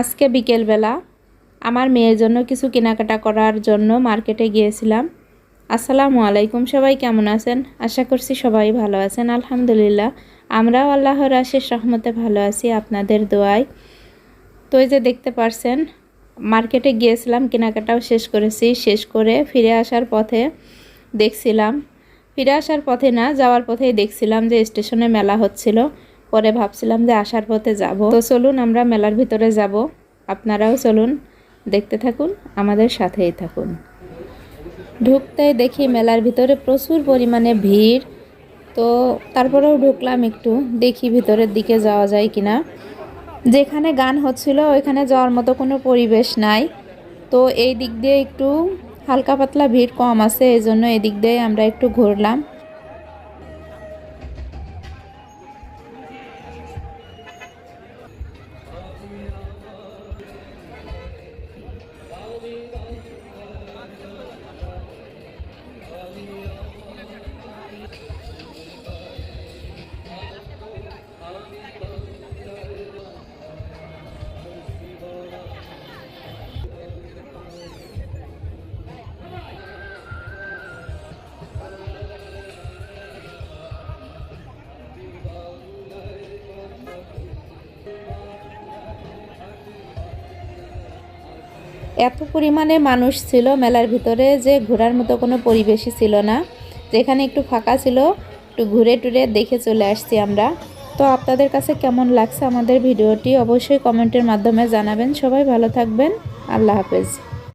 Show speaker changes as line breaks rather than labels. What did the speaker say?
আজকে বিকেলবেলা আমার মেয়ের জন্য কিছু কেনাকাটা করার জন্য মার্কেটে গিয়েছিলাম। আসসালামু আলাইকুম সবাই, কেমন আছেন? আশা করছি সবাই ভালো আছেন, আলহামদুলিল্লাহ। আমরাও আল্লাহর আশেষ রহমতে ভালো আছি, আপনাদের দোয়ায়। তো যে দেখতে পারছেন, মার্কেটে গিয়েছিলাম, কেনাকাটাও শেষ করেছি। শেষ করে ফিরে আসার পথে দেখছিলাম, ফিরে আসার পথে না, যাওয়ার পথেই দেখছিলাম যে স্টেশনে মেলা হচ্ছিল। পরে ভাবছিলাম যে আসার পথে যাব। তো চলুন, আমরা মেলার ভিতরে যাব। আপনারাও চলুন, দেখতে থাকুন, আমাদের সাথেই থাকুন। ঢুকতেই দেখি মেলার ভিতরে প্রচুর পরিমাণে ভিড়। তো তারপরেও ঢুকলাম একটু, দেখি ভিতরের দিকে যাওয়া যায় কিনা। যেখানে গান হচ্ছিল, ওইখানে যাওয়ার মতো কোনো পরিবেশ নাই। তো এই দিক দিয়ে একটু হালকা পাতলা ভিড় কম আছে, এই জন্য এদিক দিয়ে আমরা একটু ঘুরলাম। এত পরিমাণে মানুষ ছিল মেলার ভিতরে যে ঘোরার মতো কোনো পরিবেশই ছিল না। যেখানে একটু ফাঁকা ছিল, একটু ঘুরে টুরে দেখে চলে আসছি আমরা। তো আপনাদের কাছে কেমন লাগছে আমাদের ভিডিওটি অবশ্যই কমেন্টের মাধ্যমে জানাবেন। সবাই ভালো থাকবেন। আল্লাহ হাফেজ।